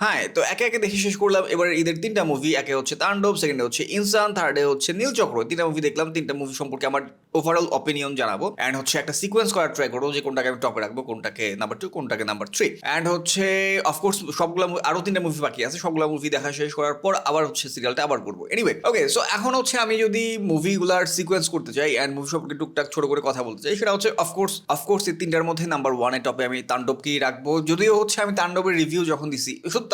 হ্যাঁ তো একে একে দেখে শেষ করলাম। এবার ঈদের তিনটা মুভি একে হচ্ছে তাণ্ডব সেকেন্ডে হচ্ছে ইনসান থার্ডে হচ্ছে নীলচক্র তিনটা মুভি দেখলাম। তিনটা মুভি সম্পর্কে আমার ওভারঅল অপিনিয়ন জানাব। অ্যান্ড হচ্ছে একটা সিকোয়েন্স করার ট্রাই করব যে কোনটাকে আমি টপে রাখব, কোনটাকে নাম্বার টু কোনটাকে নাম্বার থ্রি অ্যান্ড হচ্ছে অফকোর্স সবগুলো আরও তিনটা মুভি বাকি আছে, সবগুলো মুভি দেখা শেষ করার পর আবার হচ্ছে সিরিয়ালটা আবার করব। এনিওয়ে ওকে সো এখন হচ্ছে আমি যদি মুভিগুলার সিকোয়েন্স করতে চাই অ্যান্ড মুভি সম্পর্কে টুকটাক ছোট করে কথা বলতে চাই, সেটা হচ্ছে অফকোর্স অফকোর্স এই তিনটার মধ্যে নাম্বার ওয়ানের টপে আমি তাণ্ডবকেই রাখব। যদিও হচ্ছে আমি তাণ্ডবের রিভিউ যখন দিছি, শুধু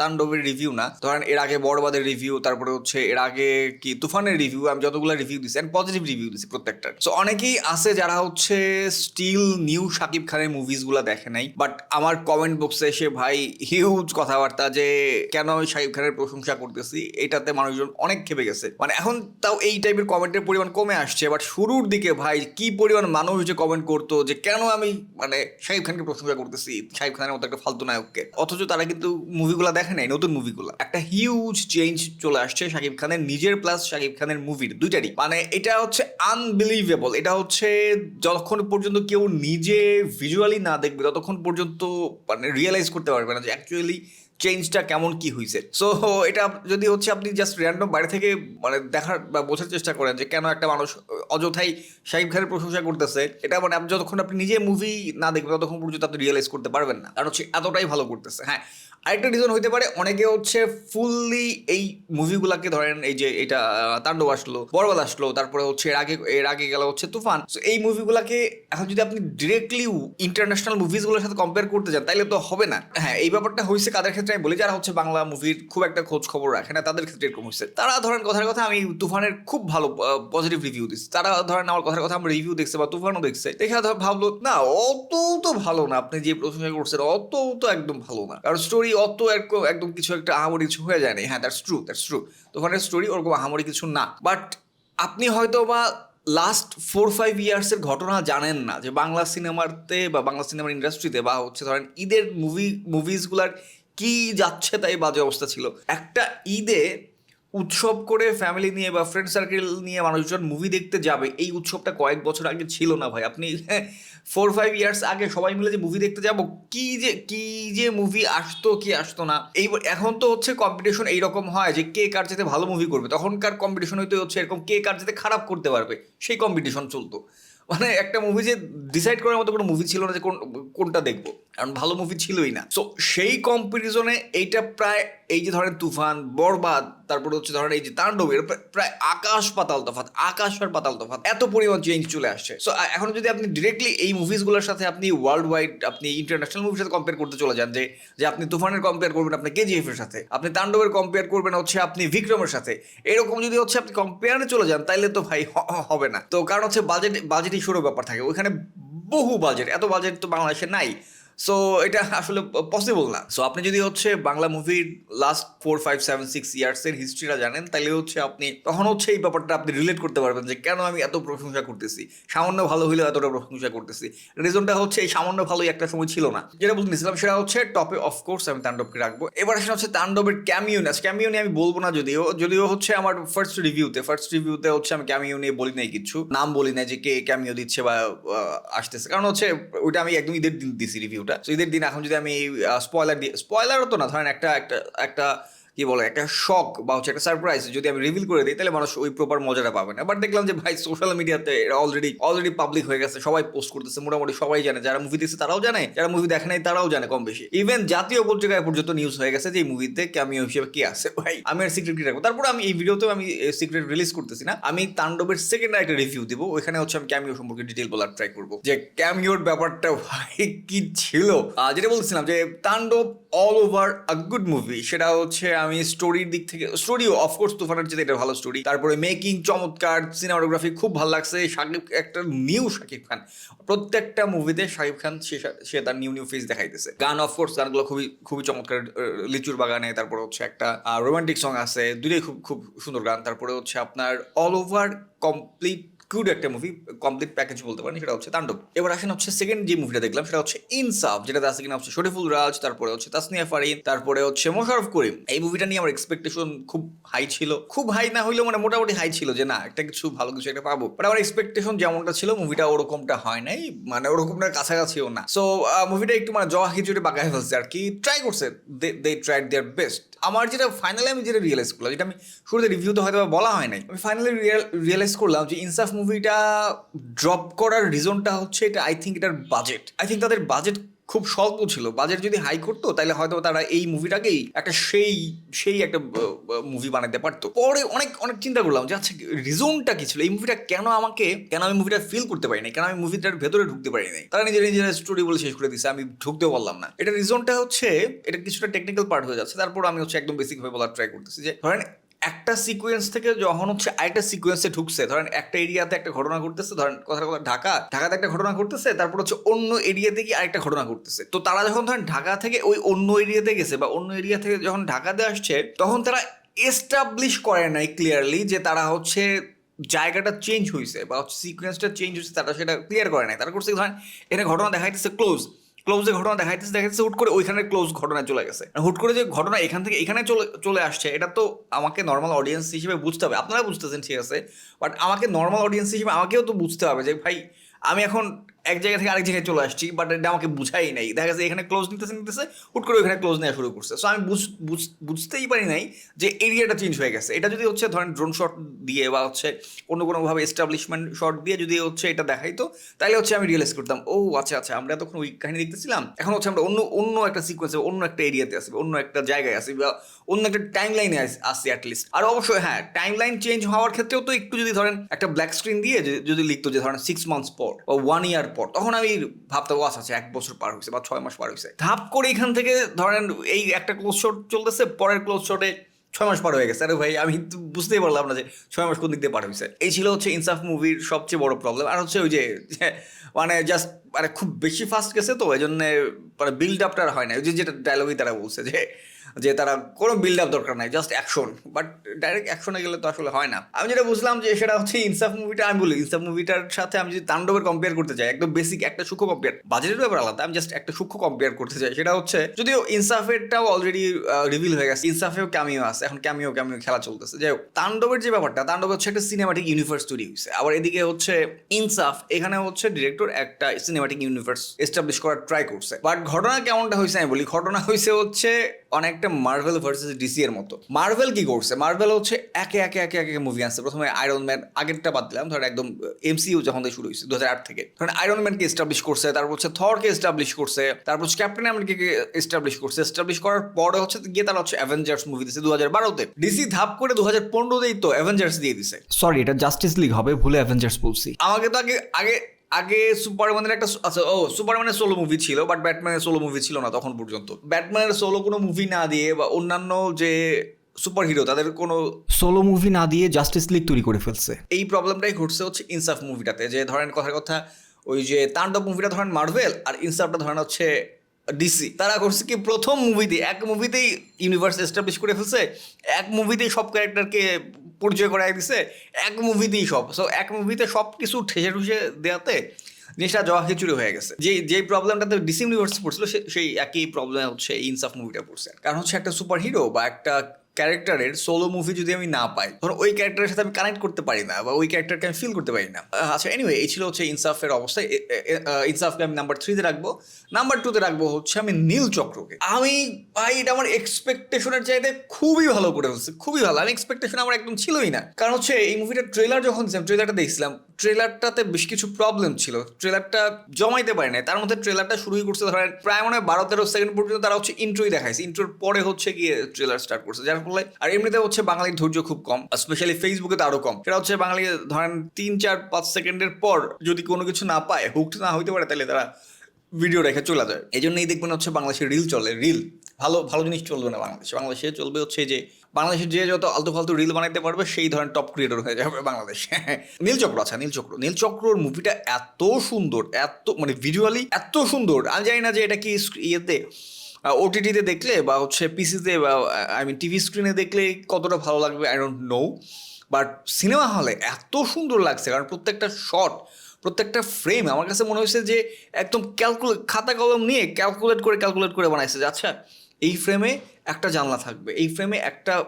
তাণ্ডবের রিভিউ না, ধরেন এর আগে বড়বাদের রিভিউ তারপরে হচ্ছে এর আগে কি তুফানের রিভিউ আমি যতগুলো রিভিউ দিছি অ্যান্ড পজিটিভ রিভিউ দিছি প্রত্যেকটার। সো অনেকেই আছে যারা হচ্ছে স্টিল নিউ শাকিব খানের মুভিসগুলো দেখে নাই বাট আমার কমেন্ট বক্সে এসে ভাই হিউজ কথাবার্তা যে কেন আমি শাকিব খানের প্রশংসা করতেছি, এটাতে মানুষজন অনেক খেপে গেছে। মানে এখন তাও এই টাইপের কমেন্টের পরিমাণ কমে আসছে বাট শুরুর দিকে ভাই কি পরিমাণ মানুষ যে কমেন্ট করতো যে কেন আমি মানে শাকিব খানকে প্রশংসা করতেছি শাকিব খানের মতো একটা ফালতু নায়ককে। অথচ তারা কিন্তু মুভিগুলো দেখে নাই, নতুন মুভিগুলো একটা হিউজ চেঞ্জ চলে আসছে শাকিব খানের নিজের প্লাস শাকিব খানের মুভির দুইটারই। মানে এটা হচ্ছে আনবিলিভেবল এটা হচ্ছে যতক্ষণ পর্যন্ত কেউ নিজে ভিজুয়ালি না দেখবে, ততক্ষণ পর্যন্ত মানে রিয়েলাইজ করতে পারবে না যে অ্যাকচুয়ালি চেঞ্জটা কেমন কি হয়েছে সো এটা যদি হচ্ছে আপনি জাস্ট র্যান্ডম বাইরে থেকে মানে দেখার বা বোঝার চেষ্টা করেন যে কেন একটা মানুষ অযথাই শাহিব খানের প্রশংসা করতেছে, এটা মানে আপনি যতক্ষণ আপনি নিজে মুভি না দেখবেন ততক্ষণ পর্যন্ত আপনি রিয়েলাইজ করতে পারবেন না। কারণ হচ্ছে এতটাই ভালো করতেছে হ্যাঁ। আরেকটা রিজন হইতে পারে, অনেকে হচ্ছে ফুললি এই মুভিগুলাকে ধরেন এই যে এটা তাণ্ডব আসলো, বরবাদ আসলো, তারপরে হচ্ছে এর আগে এর আগে গেল হচ্ছে তুফান। এই মুভিগুলাকে এখন যদি আপনি ডিরেক্টলি ইন্টারন্যাশনাল মুভিসগুলোর সাথে কম্পেয়ার করতে যান তাইলে তো হবে না। হ্যাঁ এই ব্যাপারটা হয়েছে কাদের ক্ষেত্রে আমি বলি, যারা হচ্ছে বাংলা মুভির খুব একটা খোঁজ খবর রাখে না, তাদের ক্ষেত্রে এরকম হচ্ছে তারা ধরেন কথার কথা আমি তুফানের খুব ভালো পজিটিভ রিভিউ দিচ্ছি তারা ধরেন আমার কথার কথা আমার রিভিউ দেখছে বা তুফানও দেখছে। দেখে ধর ভাবলো, না অত তো ভালো না। আপনি যে প্রশংসা করছেন অত তো একদম ভালো না। কারণ স্টোরি অত এক- একদম কিছু একটা আহামরি কিছু হয়ে যায়নি হ্যাঁ দ্যাটস ট্রু দ্যাটস ট্রু তুফানের স্টোরি ওরকম আহামরি কিছু না। বাট আপনি হয়তো বা লাস্ট ফোর ফাইভ ইয়ার্সের ঘটনা জানেন না যে বাংলা সিনেমাতে বা বাংলা সিনেমার ইন্ডাস্ট্রিতে বা হচ্ছে ধরেন ঈদের মুভি মুভিসগুলার কি যাচ্ছে তাই বাজে অবস্থা ছিল। একটা ঈদে উৎসব করে ফ্যামিলি নিয়ে বা ফ্রেন্ড সার্কেল নিয়ে মানুষজন মুভি দেখতে যাবে, এই উৎসবটা কয়েক বছর আগে ছিল না ভাই। আপনি ফোর ফাইভ ইয়ার্স আগে সবাই মিলে যে মুভি দেখতে যাব, কি যে কি যে মুভি আসতো, কি আসতো না, এই এখন তো হচ্ছে কম্পিটিশন এইরকম হয় যে কে কার যেতে ভালো মুভি করবে। তখনকার কম্পিটিশন হইতে হচ্ছে এরকম কে কার যেতে খারাপ করতে পারবে, সেই কম্পিটিশন চলতো। মানে একটা মুভি যে ডিসাইড করার মতো কোনো মুভি ছিল না যে কোন, কোনটা দেখব। কারণ ভালো মুভি ছিলই না। সো সেই কম্পিটিশনে এইটা প্রায় এই যে ধরেন তুফান, বরবাদ, তারপরে হচ্ছে ধরেন এই যে তাণ্ডব, এর প্রায়- আকাশ পাতাল তফাত আকাশ আর পাতাল তফাত এত পরিমাণ চেঞ্জ চলে আসছে। সো এখন যদি আপনি ডিরেক্টলি এই মুভিসগুলোর সাথে আপনি ওয়ার্ল্ড ওয়াইড আপনি ইন্টারন্যাশনাল মুভির সাথে কম্পেয়ার করতে চলে যান যে যে আপনি তুফানের কম্পেয়ার করবেন আপনি কেজিএফ এর সাথে, আপনি তাণ্ডবের কম্পেয়ার করবেন হচ্ছে আপনি বিক্রমের সাথে, এরকম যদি হচ্ছে আপনি কম্পেয়ারে চলে যান, তাইলে তো ভাই হবে না। তো কারণ হচ্ছে বাজেট বাজেট ইস্যুরও ব্যাপার থাকে। ওইখানে বহু বাজেট এত বাজেট তো বাংলাদেশে নাই। সো এটা আসলে পসিবল না। সো আপনি যদি হচ্ছে বাংলা মুভির last four five seven six ইয়ার্সের হিস্ট্রিটা জানেন তাহলে হচ্ছে আপনি তখন হচ্ছে এই ব্যাপারটা আপনি রিলেট করতে পারবেন যে কেন আমি এত প্রশংসা করতেছি। সামান্য ভালো হলেও এতটা প্রশংসা করতেছি। রিজনটা হচ্ছে এই সামান্য ভালোই একটা সময় ছিল না। যেটা বলতে নিছিলাম সেটা হচ্ছে টপে অফকোর্স আমি তাণ্ডবকে রাখব। এবার আসলে হচ্ছে তাণ্ডবের ক্যামিও নিয়ে। ক্যামিও আমি বলব না যদিও। যদিও হচ্ছে আমার ফার্স্ট রিভিউতে ফার্স্ট রিভিউতে হচ্ছে আমি ক্যামিও নিয়ে বলি নাই কিছু। নাম বলি না যে কে ক্যামিও দিচ্ছে বা আসতেছে। কারণ হচ্ছে ওইটা আমি একদম ঈদের দিন দিছি রিভিউটা ঈদের দিন এখন যদি আমি স্পয়লার দিই স্পয়লারও তো না ধরেন একটা একটা একটা কি বলে, একটা শখ বা হচ্ছে একটা সারপ্রাইজ যদি আমি রিভিল করে দিই, তাহলে মানুষ ওই প্রপার মজাটা পাবে না। বাট দেখলাম যে ভাই সোশ্যাল মিডিয়াতে অলরেডি অলরেডি পাবলিক হয়ে গেছে, সবাই পোস্ট করতেছে, মোটামুটি সবাই জানে। যারা মুভি দেখছে, তারাও জানে। যারা মুভি দেখে নাই, তারাও জানে কম বেশি। ইভেন জাতীয় পত্রিকায় পর্যন্ত নিউজ হয়ে গেছে যে এই মুভিতে ক্যামিও হিসেবে কি আছে, ভাই? আমি আর সিক্রেট কি রাখব? তারপর আমি এই ভিডিওতেও আমি সিক্রেট রিলিজ করতেছি না। আমি তাণ্ডবের সেকেন্ড একটা রিভিউ দিব। ওইখানে হচ্ছে আমি ক্যামিও সম্পর্কে ডিটেল বলার ট্রাই করব। যে ক্যামিওর ব্যাপারটা, ভাই, কি ছিল? যেটা বলছিলাম যে, Tandav all over a good movie সেটা হচ্ছে আমি স্টোরির দিক থেকে স্টোরিও অফকোর্স তুফানের চেয়ে এটা ভালো স্টোরি তারপরে মেকিং চমৎকার সিনেমাটোগ্রাফি খুব ভালো লাগছে। শাকিব একটা নিউ শাকিব খান। প্রত্যেকটা মুভিতে শাকিব খান, সে তার নিউ নিউ ফেস দেখাইতেছে। গান অফকোর্স গানগুলো খুবই খুবই চমৎকার লিচুর বাগানে, তারপরে হচ্ছে একটা রোমান্টিক সং আছে। দুটোই খুব খুব সুন্দর গান। তারপরে হচ্ছে আপনার অল ওভার কমপ্লিট গুড একটা মুভি কমপ্লিট প্যাকেজ বলতে পারেন, সেটা হচ্ছে তাণ্ডব। এবার আসেন হচ্ছে সেকেন্ড যে মুভিটা দেখলাম, সেটা হচ্ছে ইনসাফ যেটাতে আছে কিনা হচ্ছে শরীফুল রাজ তারপরে হচ্ছে তাসনিয়া ফারিন তারপরে হচ্ছে মোশারফ করিম এই মুভিটা নিয়ে আমার এক্সপেকটেশন খুব হাই ছিল। খুব হাই না হইলেও মানে মোটামুটি হাই ছিল যে না, একটা কিছু ভালো কিছু একটা পাবো। বাট আমার এক্সপেকটেশন যেমনটা ছিল মুভিটা ওরকমটা হয় নাই মানে ওরকমটা কাছাকাছিও না। সো মুভিটা একটু মানে জওয়া খিচুড়ি বাঁকায় ফেলছে আর কি। ট্রাই করছে দে ট্রাইড দেয়ার বেস্ট আমার যেটা ফাইনালি আমি যেটা রিয়েলাইজ করলাম, যেটা আমি শুরুতে রিভিউতে হয়তো বলা হয় নাই, আমি ফাইনালি রিয়েলাইজ করলাম যে ইনসাফ মুভিটা ড্রপ করার রিজনটা হচ্ছে এটা আই থিঙ্ক এটার বাজেট আই থিঙ্ক তাদের বাজেট খুব স্বল্প ছিল। বাজেট যদি হাই করতো তাহলে হয়তো তারা এই মুভিটাকেই একটা সেই সেই একটা মুভি বানাতে পারতো। পরে অনেক অনেক চিন্তা করলাম যে আচ্ছা রিজনটা কি ছিল? এই মুভিটা কেন আমাকে, কেন আমি মুভিটা ফিল করতে পারি নাই? কেন আমি মুভিটার ভেতরে ঢুকতে পারি নাই? তারা নিজের নিজের স্টোরি বলে শেষ করে দিচ্ছে আমি ঢুকতেও পারলাম না। এটা রিজনটা হচ্ছে, এটা কিছুটা টেকনিক্যাল পার্ট হয়ে যাচ্ছে। তারপর আমি হচ্ছে একদম বেসিক ভাবে বলার ট্রাই করতেছি যে, ধরেন একটা সিকোয়েন্স থেকে যখন হচ্ছে আরেকটা সিকোয়েন্সে ঢুকছে, ধরেন একটা এরিয়াতে একটা ঘটনা ঘটতেছে, ধরেন কথা কথা ঢাকা, ঢাকাতে একটা ঘটনা ঘটতেছে, তারপর হচ্ছে অন্য এরিয়াতে গিয়ে আরেকটা ঘটনা ঘটতেছে। তো তারা যখন ধরেন ঢাকা থেকে ওই অন্য এরিয়াতে গেছে বা অন্য এরিয়া থেকে যখন ঢাকাতে আসছে, তখন তারা এস্টাবলিশ করে নাই ক্লিয়ারলি যে তারা হচ্ছে জায়গাটা চেঞ্জ হয়েছে বা হচ্ছে সিকোয়েন্সটা চেঞ্জ হয়েছে তারা সেটা ক্লিয়ার করে নাই। তারা করছে ধরেন এখানে ঘটনা দেখাইতেছে ক্লোজ ক্লোজে ঘটনা দেখাইতেছে দেখাইতেছে হুট করে ওইখানে ক্লোজ ঘটনা চলে গেছে। হুট করে যে ঘটনা এখান থেকে, এখানে চলে চলে আসছে, এটা তো আমাকে নর্মাল অডিয়েন্স হিসেবে বুঝতে হবে। আপনারা বুঝতেছেন, ঠিক আছে? বাট আমাকে নর্মাল অডিয়েন্স হিসেবে আমাকেও তো বুঝতে হবে যে, ভাই, আমি এখন এক জায়গা থেকে আরেক জায়গায় চলে আসছি বাট এটা আমাকে বুঝাই নাই। দেখা গেছে এখানে ক্লোজ নিতেছে নিতেছে, হুট করে ওখানে ক্লোজ নেওয়া শুরু করছে। সো আমি বুঝ- বুঝ- বুঝতেই পারি নাই যে এরিয়াটা চেঞ্জ হয়ে গেছে। এটা যদি হচ্ছে ধরেন ড্রোন শট দিয়ে বা হচ্ছে অন্য কোনোভাবে এস্টাবলিশমেন্ট শট দিয়ে যদি হচ্ছে এটা দেখাইতো তাহলে হচ্ছে আমি রিয়েলাইজ করতাম, ও আচ্ছা আচ্ছা আমরা তখন ওই কাহিনী দেখতেছিলাম। এখন হচ্ছে আমরা অন্য অন্য একটা সিকোয়েন্সে অন্য একটা এরিয়াতে আসি, অন্য একটা জায়গায় আসি বা অন্য একটা টাইম লাইনে আসি অ্যাটলিস্ট আর অবশ্যই হ্যাঁ টাইম লাইন চেঞ্জ হওয়ার ক্ষেত্রেও তো একটু যদি ধরেন একটা ব্ল্যাক স্ক্রিন দিয়ে যদি লিখতো যে ধরেন সিক্স মান্থস পর বা ওয়ান ইয়ার পর তখন আমি ভাবতে ও আচ্ছা আচ্ছা, এক বছর পার হয়েছে বা ছয় মাস পার হয়েছে। ধাপ করে এখান থেকে ধরেন এই একটা ক্লোজ শট চলতেছে পরের ক্লোজ শটে ছয় মাস পার হয়ে গেছে। আরে ভাই আমি বুঝতেই পারলাম না যে ছয় মাস কোন দিক দিয়ে পার হয়েছে। এই ছিল হচ্ছে ইনসাফ মুভির সবচেয়ে বড় প্রবলেম আর হচ্ছে ওই যে মানে জাস্ট মানে খুব বেশি ফাস্ট গেছে তো এই জন্য মানে বিল্ড আপটা হয় না। ওই যে যেটা ডায়লগই তারা বলছে যে যে তারা কোনো বিল্ড আপ দরকার নাই জাস্ট অ্যাকশন বাট ডাইরেক্ট অ্যাকশনে গেলে তো আসলে হয় না। আমি যেটা বুঝলাম যে সেটা হচ্ছে ইনসাফ মুভিটা আমি বলি। ইনসাফ মুভিটার সাথে আমি যদি তাণ্ডবের কম্পেয়ার করতে চাই একদম বেসিক একটা সূক্ষ্ম কম্পেয়ার বাজেটের ব্যাপার আলাদা, আমি জাস্ট একটা সূক্ষ্ম কম্পেয়ার করতে চাই। সেটা হচ্ছে, যদিও ইনসাফেরটাও অলরেডি রিভিল হয়ে গেছে, ইনসাফেও ক্যামিও আছে, এখন ক্যামিও ক্যামিও খেলা চলতেছে। যাই হোক, তাণ্ডবের যে ব্যাপারটা, তাণ্ডব হচ্ছে একটা সিনেমাটিক ইউনিভার্স তৈরি হয়েছে। আবার এদিকে হচ্ছে ইনসাফ, এখানে হচ্ছে ডিরেক্টর একটা সিনেমাটিক ইউনিভার্স এস্টাবলিশ করার ট্রাই করছে। বাট ঘটনা কেমনটা হয়েছে আমি বলি, ঘটনা হয়েছে হচ্ছে অনেকটা মার্ভেল ভার্সেস ডিসি এর মতো। মার্ভেল কি করছে? মার্ভেল হচ্ছে একে একে একে একে মুভি আসছে প্রথমে আয়রন ম্যান আগেরটা বাদ দিলাম। ধর একদম এমসিইউ যখন শুরু হয়েছে দু হাজার আট থেকে। ধরেন আয়রন ম্যানকে এস্টাবলিশ করছে তারপর হচ্ছে থরকে এস্টাবলিশ করছে তারপর হচ্ছে ক্যাপ্টেন আমেরিকাকে এস্টাবলিশ করছে। এস্টাবলিশ করার পরে হচ্ছে গিয়ে তারা হচ্ছে অ্যাভেঞ্জার্স মুভি দিচ্ছে দু হাজার বারোতে ডিসি ধাপ করে দু হাজার পনেরোতেই তো অ্যাভেঞ্জার্স দিয়ে দিছে। সরি এটা জাস্টিস লিগ হবে ভুলে অ্যাভেঞ্জার্স বলছি। আমাকে তো আগে আগে আগে সুপারম্যানের একটা আচ্ছা ও সুপারম্যানের সোলো মুভি ছিল বাট ব্যাটম্যানের সোলো মুভি ছিল না তখন পর্যন্ত। ব্যাটম্যানের সোলো কোনো মুভি না দিয়ে বা অন্যান্য যে সুপার হিরো তাদের কোনো সোলো মুভি না দিয়ে জাস্টিস লিগ তৈরি করে ফেলছে। এই প্রবলেমটাই ঘটছে হচ্ছে ইনসাফ মুভিটাতে যে ধরেন কথার কথা ওই যে তাণ্ডব মুভিটা ধরেন মার্ভেল আর ইনসাফটা ধরেন হচ্ছে ডিসি তারা করছে কি প্রথম মুভিতে এক মুভিতেই ইউনিভার্স এস্টাবলিশ করে ফেলছে এক মুভিতেই সব ক্যারেক্টারকে পরিচয় করাই দিছে, এক মুভিতেই সব। সো এক মুভিতে সব কিছু ঠেসে ঠুসে দেওয়াতে জিনিসটা জবা খিচুড়ি হয়ে গেছে। যে যে প্রবলেমটাতে ডিসি ইউনিভার্স পড়ছিল সেই একই প্রবলেম হচ্ছে ইনসাফ মুভিটা পড়ছে। কারণ হচ্ছে একটা সুপার হিরো বা একটা ক্যারেক্টারের সোলো মুভি যদি আমি না পাই, ধরো ওই ক্যারেক্টারের সাথে আমি কানেক্ট করতে পারি না বা ওই ক্যারেক্টারকে আমি ফিল করতে পারি না। আচ্ছা এনিওয়ে এই ছিল হচ্ছে ইনসাফের অবস্থা। ইনসাফকে আমি নাম্বার থ্রিতে রাখব। নাম্বার টুতে রাখব হচ্ছে আমি নীল চক্রকে। আমি ভাই, এটা আমার এক্সপেকটেশনের চাইতে খুবই ভালো করে ফেলছে খুবই ভালো। আমি এক্সপেকটেশন আমার একদম ছিলই না। কারণ হচ্ছে এই মুভিটার ট্রেলার যখন ট্রেলারটা দেখছিলাম ট্রেলারটাতে বেশ কিছু প্রবলেম ছিল। ট্রেলারটা জমাইতে পারে নাই। তার মধ্যে ট্রেলারটা শুরুই করছে, ধরেন প্রায় মনে হয় বারো তেরো সেকেন্ড পর্যন্ত তারা হচ্ছে ইন্ট্রোই দেখাইছে। ইন্ট্রোর পরে হচ্ছে গিয়ে ট্রেলার স্টার্ট করছে। যার ফলে আর এমনিতে হচ্ছে বাঙালির ধৈর্য খুব কম স্পেশালি ফেসবুকে তো আরও কম। সেটা হচ্ছে বাঙালি, ধরেন তিন, চার, পাঁচ সেকেন্ডের পর যদি কোনো কিছু না পায় হুকড না হইতে পারে, তাহলে তারা ভিডিও রেখে চলে যায়। এই জন্যই দেখবেন হচ্ছে বাংলাদেশে রিল চলে রিল ভালো ভালো জিনিস চলবে না বাংলাদেশে। বাংলাদেশে চলবে হচ্ছে যে বাংলাদেশে যে যত আলতু ফালতু রিল বানাইতে পারবে, সেই ধরনের টপ ক্রিয়েটর হয়ে যাবে বাংলাদেশে। নীলচক্র আচ্ছা নীলচক্র নীলচক্রর মুভিটা এত সুন্দর, এত মানে ভিজুয়ালি এত সুন্দর। আমি জানি না যে এটা কি ইয়েতে ওটিটিতে দেখলে বা হচ্ছে পিসিতে বা আই মিন টিভি স্ক্রিনে দেখলে কতটা ভালো লাগবে I don't know but cinema হলে এত সুন্দর লাগছে, কারণ প্রত্যেকটা শট প্রত্যেকটা ফ্রেম আমার কাছে মনে হয়েছে যে একদম ক্যালকুলেট খাতা কলম নিয়ে ক্যালকুলেট করে ক্যালকুলেট করে বানাইছে। যে আচ্ছা এই ফ্রেমে একটা জানলা থাকবে। এই ফ্রেমে একটা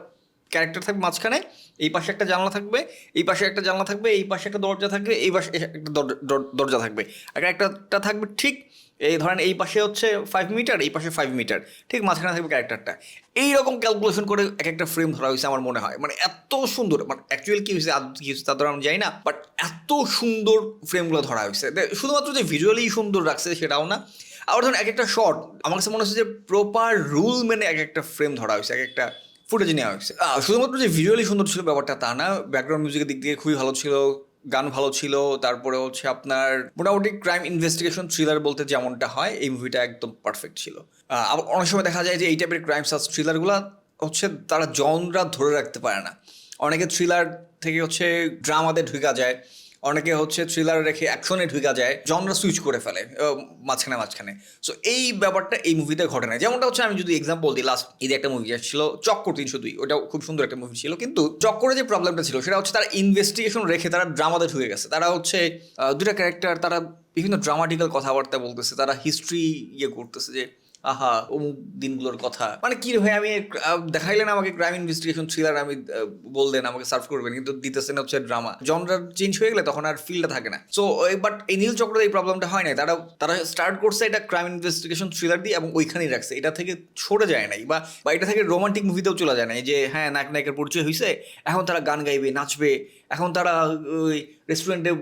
ক্যারেক্টার থাকবে মাঝখানে, এই পাশে একটা জানলা থাকবে, এই পাশে একটা জানলা থাকবে, এই পাশে একটা দরজা থাকবে, এই পাশে একটা দর- দর- দরজা থাকবে। আর একটা থাকবে ঠিক এই ধরেন এই পাশে হচ্ছে ফাইভ মিটার এই পাশে ফাইভ মিটার ঠিক মাঝখানে থাকবে ক্যারেক্টারটা এইরকম ক্যালকুলেশন করে এক একটা ফ্রেম ধরা হয়েছে আমার মনে হয়। মানে এত সুন্দর মানে অ্যাকচুয়ালি কী হয়েছে কী হয়েছে তা তো আমি জানি না বাট এত সুন্দর ফ্রেমগুলো ধরা হয়েছে। শুধুমাত্র যে ভিজুয়ালি সুন্দর রাখছে সেটাও না আবার ধরুন এক একটা শট আমার কাছে মনে হচ্ছে যে প্রপার রুল মেনে এক একটা ফ্রেম ধরা হয়েছে, এক একটা ফুটেজ নেওয়া হয়েছে। শুধুমাত্র যে ভিজুয়ালি সুন্দর ছিল ব্যাপারটা তা না ব্যাকগ্রাউন্ড মিউজিকের দিক দিয়ে খুবই ভালো ছিল, গান ভালো ছিল, তারপরে হচ্ছে আপনার মোটামুটি ক্রাইম ইনভেস্টিগেশন থ্রিলার বলতে যেমনটা হয়, এই মুভিটা একদম পারফেক্ট ছিল। আবার অনেক সময় দেখা যায় যে এই টাইপের ক্রাইম সাস থ্রিলারগুলো হচ্ছে তারা জনরা ধরে রাখতে পারে না। অনেকে থ্রিলার থেকে হচ্ছে ড্রামাতে ঢুকা যায় অনেকে হচ্ছে থ্রিলার রেখে অ্যাকশনে ঢুকা যায় জনরা সুইচ করে ফেলে মাঝখানে মাঝখানে। সো এই ব্যাপারটা এই মুভিতে ঘটে না যেমনটা হচ্ছে আমি যদি এক্সাম্পল দিই লাস্ট ঈদে একটা মুভি ছিল চক্কর তিনশো দুই। ওটাও খুব সুন্দর একটা মুভি ছিল। কিন্তু চক্করে যে প্রবলেমটা ছিল, সেটা হচ্ছে তারা ইনভেস্টিগেশন রেখে তারা ড্রামাতে ঢুকে গেছে। তারা হচ্ছে দুটা ক্যারেক্টার তারা বিভিন্ন ড্রামাটিক্যাল কথাবার্তা বলতেছে, তারা হিস্ট্রি ইয়ে করতেছে যে আহা, অমুক দিনগুলোর কথা। মানে কি ভাই, আমি দেখাইলেন আমাকে ক্রাইম ইনভেস্টিগেশন থ্রিলার আমি বললেন, আমাকে সার্ভ করবেন, কিন্তু দিতেছেন হচ্ছে ড্রামা জনরার চেঞ্জ হয়ে গেলে তখন আর ফিলটা থাকে না। সো বাট এই নীল চক্রের এই প্রবলেমটা হয় নাই। তারা তারা স্টার্ট করছে এটা ক্রাইম ইনভেস্টিগেশন থ্রিলার দিয়ে এবং ওইখানেই রাখছে। এটা থেকে সরে যায় নাই বা বা এটা থেকে রোমান্টিক মুভিতেও চলে যায় নাই যে হ্যাঁ নায়ক নায়কের পরিচয় হয়েছে এখন তারা গান গাইবে, নাচবে এখন তারা ওই রেস্টুরেন্টে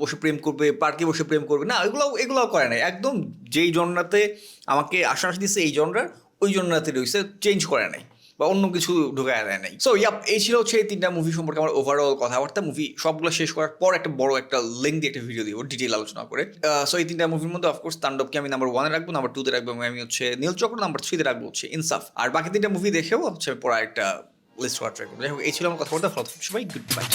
বসে প্রেম করবে পার্কে বসে প্রেম করবে। না এগুলো এগুলো করে নাই। একদম যেই জনরাতে আমাকে আশ্বাস দিচ্ছে এই জনরার ওই জনরাতে রয়েছে চেঞ্জ করে নাই বা অন্য কিছু ঢুকায় দেয় নাই। সো ইয়াপ এই ছিল হচ্ছে এই তিনটা মুভি সম্পর্কে আমার ওভারঅল কথাবার্তা। মুভি সবগুলো শেষ করার পর একটা বড় একটা দিয়ে একটা ভিডিও দিব ডিটেল আলোচনা করে। সো এই তিনটা মুভির মধ্যে অফকোর্স তাণ্ডবকে আমি নাম্বার ওয়ানে রাখব নাম্বার টুতে রাখব আমি হচ্ছে নীলচক্র নাম্বার থ্রিতে রাখব হচ্ছে ইনসাফ। আর বাকি তিনটা মুভি দেখেও হচ্ছে পরে একটা ট্রাই করব যাই হোক এই ছিল আমার কথাবার্তা। ফলো সবাই গুড বাই